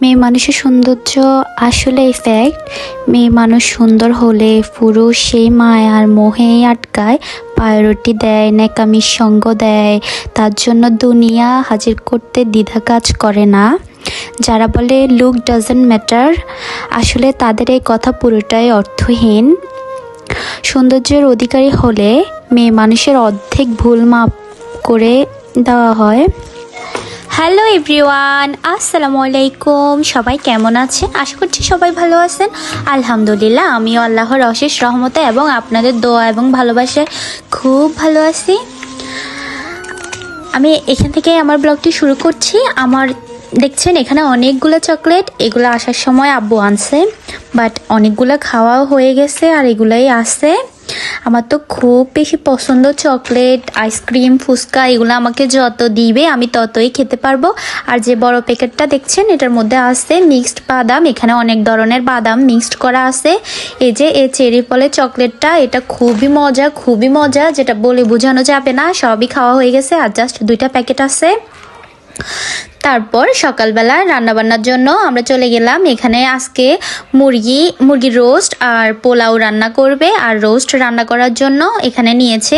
মেয়ে মানুষের সৌন্দর্য আসলে ফ্যাক্ট মেয়ে মানুষ সুন্দর হলে পুরুষ সেই মায়ার মোহেই আটকায় প্রায়োরিটি দেয়, ন্যাকামির সঙ্গ দেয়। তার জন্য দুনিয়া হাজির করতে দ্বিধা কাজ করে না। যারা বলে লুক ডাজেন্ট ম্যাটার আসলে তাদের এই কথা পুরোটাই অর্থহীন। সৌন্দর্যের অধিকারী হলে মেয়ে মানুষের অর্ধেক ভুল মাপ করে দেওয়া হয়। হ্যালো এভরিওয়ান, আসসালামু আলাইকুম। সবাই কেমন আছেন? আশা করছি সবাই ভালো আছেন। আলহামদুলিল্লাহ, আমিও আল্লাহর অশেষ রহমতে এবং আপনাদের দোয়া এবং ভালোবাসায় খুব ভালো আছি। আমি এখান থেকে আমার ব্লগটি শুরু করছি। আমার, দেখছেন, এখানে অনেকগুলো চকলেট। এগুলো আসার সময় আব্বু আনছে, বাট অনেকগুলো খাওয়াও হয়ে গেছে আর এগুলাই আছে। আমার তো খুব বেশি পছন্দ চকলেট, আইসক্রিম, ফুচকা, এগুলো আমাকে যত দিবে আমি ততই খেতে পারব। আর যে বড় প্যাকেটটা দেখছেন, এটার মধ্যে আছে মিক্সড বাদাম, এখানে অনেক ধরনের বাদাম মিক্সড করা আছে। এই যে এই চেরি ফলের চকলেটটা, এটা খুবই মজা খুবই মজা, যেটা বলে বোঝানো যাবে না, সবই খাওয়া হয়ে গেছে আর জাস্ট দুইটা প্যাকেট আছে। তারপর সকালবেলা রান্নাবান্নার জন্য আমরা চলে গেলাম। এখানে আজকে মুরগি, মুরগির রোস্ট আর পোলাও রান্না করবে। আর রোস্ট রান্না করার জন্য এখানে নিয়েছে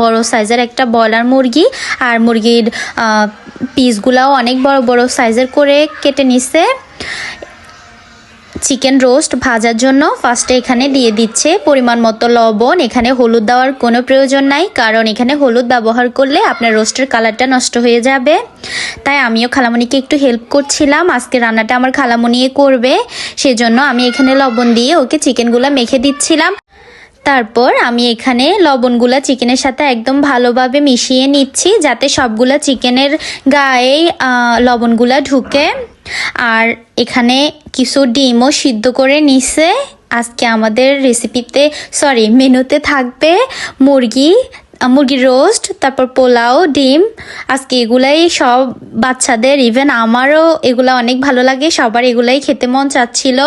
বড় সাইজের একটা ব্রয়লার মুরগি। আর মুরগির পিসগুলাও অনেক বড় বড় সাইজের করে কেটে নিছে। চিকেন রোস্ট ভাজার জন্য ফার্স্টে এখানে দিয়ে দিচ্ছে পরিমাণ মতো লবণ। এখানে হলুদ দেওয়ার কোনো প্রয়োজন নাই, কারণ এখানে হলুদ ব্যবহার করলে আপনার রোস্টের কালারটা নষ্ট হয়ে যাবে। তাই আমিও খালামণিকে একটু হেল্প করছিলাম। আজকে রান্নাটা আমার খালামণিয়ে করবে। সেজন্য আমি এখানে লবণ দিয়ে ওকে চিকেনগুলো মেখে দিচ্ছিলাম। তারপর আমি এখানে লবণগুলা চিকেনের সাথে একদম ভালোভাবে মিশিয়ে নিচ্ছি, যাতে সবগুলা চিকেনের গায়ে লবণগুলা ঢুকে। আর এখানে কিছু ডিমও সিদ্ধ করে নিছে। আজকে আমাদের রেসিপিতে সরি মেনুতে থাকবে মুরগি মুরগির রোস্ট তারপর পোলাও, ডিম। আজকে এগুলাই সব বাচ্চাদের ইভেন আমারও এগুলা অনেক ভালো লাগে, সবার এগুলাই খেতে মন চাচ্ছিল।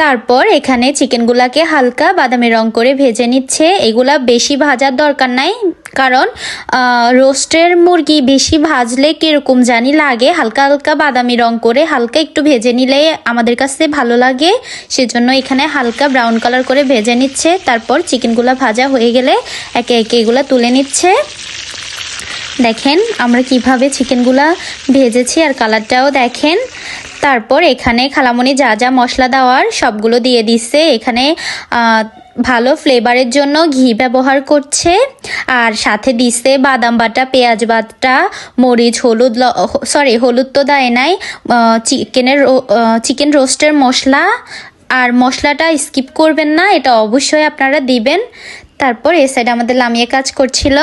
তারপর এখানে চিকেনগুলাকে হালকা বাদামি রং করে ভেজে নিচ্ছে। এগুলা বেশি ভাজার দরকার নাই কারণ রোস্টের মুরগি বেশি ভাজলে কীরকম জানি লাগে, হালকা হালকা বাদামি রং করে হালকা একটু ভেজে নিলে আমাদের কাছে ভালো লাগে। সেজন্য এখানে হালকা ব্রাউন কালার করে ভেজে নিচ্ছে। তারপর চিকেনগুলো ভাজা হয়ে গেলে একে একে এগুলো তুলে নিচ্ছে। দেখেন আমরা কীভাবে চিকেনগুলা ভেজেছি আর কালারটাও দেখেন। তারপর এখানে খালামণি যা যা মশলা দেওয়ার সবগুলো দিয়ে দিচ্ছে এখানে ভালো ফ্লেভারের জন্য ঘি ব্যবহার করছে। আর সাথে দিচ্ছে বাদাম বাটা, পেঁয়াজ বাটা, মরিচ, হলুদ সরি হলুদ তো দেয় নাই। চিকেনের চিকেন রোস্টের মশলা। আর মশলাটা স্কিপ করবেন না, এটা অবশ্যই আপনারা দিবেন। তারপর এ সাইডে আমাদের লামিয়ে কাজ করছিল।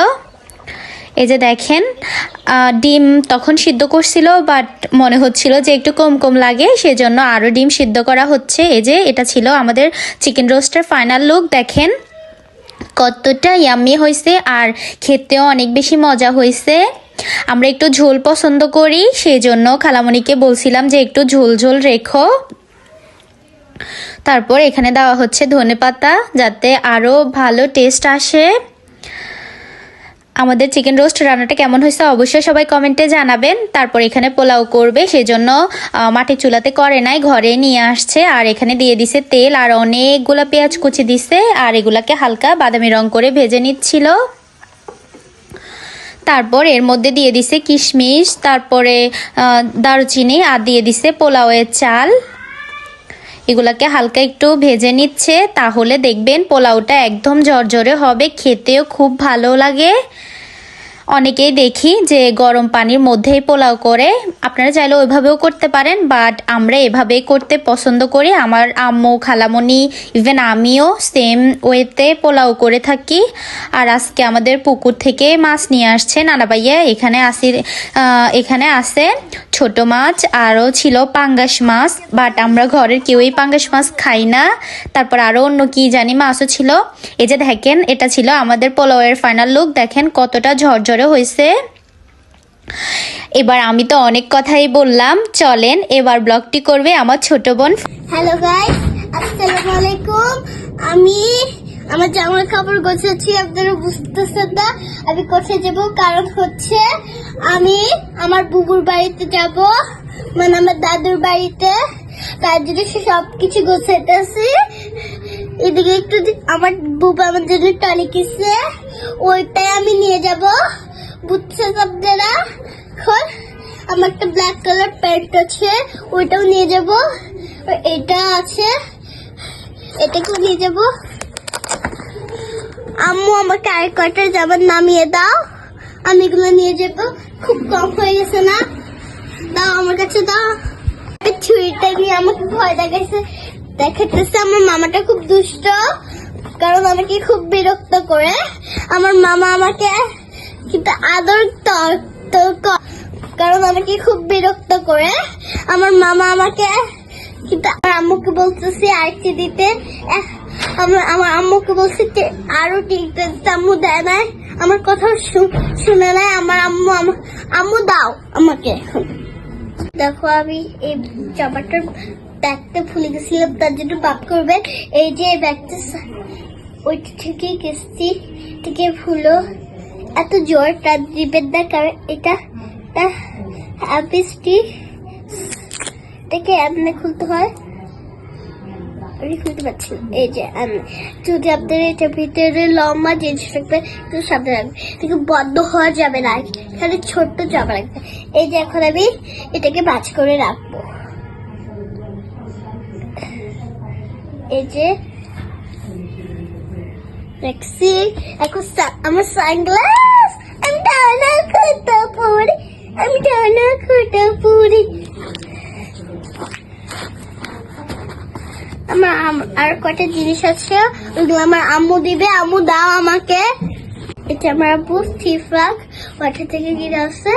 এই যে দেখেন ডিম তখন সিদ্ধ করছিল বাট মনে হচ্ছিল যে একটু কম কম লাগে, সেজন্য আরও ডিম সিদ্ধ করা হচ্ছে। এই যে এটা ছিল আমাদের চিকেন রোস্টের ফাইনাল লুক দেখেন। কতটা ইয়াম্মি হয়েছে, আর খেতেও অনেক বেশি মজা হয়েছে। আমরা একটু ঝোল পছন্দ করি সেই জন্য খালামণিকে বলছিলাম যে একটু ঝোল ঝোল রেখো। তারপর এখানে দেওয়া হচ্ছে ধনে পাতা যাতে আরও ভালো টেস্ট আসে। আমাদের চিকেন রোস্ট রান্নাটা কেমন হয়েছে অবশ্যই সবাই কমেন্টে জানাবেন। তারপর এখানে পোলাও করবে, সেজন্য মাটির চুলাতে করে নাই, ঘরে নিয়ে আসছে। আর এখানে দিয়ে দিছে তেল, আর অনেকগুলো পেঁয়াজ কুচি দিছে, আর এগুলাকে হালকা বাদামি রং করে ভেজে নিচ্ছিল। তারপর এর মধ্যে দিয়ে দিছে কিশমিশ, তারপরে দারুচিনি, আর দিয়ে দিছে পোলাওয়ের চাল। এগুলাকে হালকা একটু ভেজে নিচ্ছে, তাহলে দেখবেন পোলাওটা একদম জর্জরে হবে, খেতেও খুব ভালো লাগে। অনেকেই দেখি যে গরম পানির মধ্যেই পোলাও করে। আপনারা চাইলে ওইভাবেও করতে পারেন বাট আমরা এভাবেই করতে পছন্দ করি। আমার আম্মু, খালামণি ইভেন আমিও সেম ওয়েতে পোলাও করে থাকি। আর আজকে আমাদের পুকুর থেকে মাছ নিয়ে আসছে নানা ভাইয়া। এখানে আসি এখানে আসে ছোট মাছ, আরও ছিল পাঙ্গাস মাছ বাট আমরা ঘরের কেউই পাঙ্গাস মাছ খাই না। তারপর আরও অন্য কি জানি মাছও ছিল। এই যে দেখেন, এটা ছিল আমাদের পোলাওয়ের ফাইনাল লুক দেখেন কতটা ঝরঝরে হয়েছে। এবার আমি তো অনেক কথাই বললাম, চলেন এবার ব্লগটি করবে আমার ছোট বোন। হ্যালো গাইস আসসালামু আলাইকুম। আমি আমার জামার কাপড় গোছাচ্ছি, আপনারা বুঝতেছেন না। আমি কোথায় যাব? কারণ হচ্ছে আমি আমার বুবুর বাড়িতে যাব মানে আমার দাদুর বাড়িতে। তার জন্য সে সব কিছু গোছাইতেছি। এদিকে একটু আমার বুবু আমার জন্য টলি কিসে ওইটাই আমি নিয়ে যাব। বুঝছেন আপনারা এখন আমার একটা ব্ল্যাক কালার প্যান্ট আছে, ওইটাও নিয়ে যাব। এটা আছে, এটাকেও নিয়ে যাব। আম্মু, আমাকে আর কয়টা জামার নামিয়ে দাও। আমি এগুলো নিয়ে যাব। খুব কম হয়ে গেছে না? দাও আমার কাছে, দাও। ছুরিটা নিয়ে আমাকে ভয় দেখাইছে দেখাতেছে আমার মামাটা খুব দুষ্ট, কারণ আমাকে খুব বিরক্ত করে। আমার মামা আমাকে কিন্তু আদর তর- তর কারণ আমাকে খুব বিরক্ত করে। আমার মামা আমাকে, কিন্তু আমার আম্মুকে বলতেছি আরেকটি দিতে। আমার আমার আম্মুকে বলছি আরও টিকতে আম্মু দেয় নাই। আমার কথা শুনে নাই। আমার আম্মু আম্মু দাও আমাকে। দেখো আমি এই জামাটার ব্যাগটা ভুলে গেছিলাম, তার জন্য বাপ করবে। এই যে ব্যাগটা, ওইটা থেকে কিস্তি থেকে ভুলো। এত জোর তার দিবেন না এটা হ্যাপিসটি এটাকে এমনি খুলতে হয়। আমি খুলতে পারছি। এই যে যদি আপনার লম্বা বন্ধ হওয়া যাবে না ছোট্ট জামা রাখবে এই যে, এখন আমি এটাকে ভাজ করে রাখব। এই যে রাখছি এখন সা- আমার সানগ্লাস আমি টানা খুঁটে পড়ি আমি টানা খুঁটে পড়ি আমার আম- আর কটা জিনিস আছে ওগুলো আমার আম্মু দিবে আম্মু দাও আমাকে এটা আমার আব্বু থ্রি ফ্রাক ওটা থেকে কিনে আসছে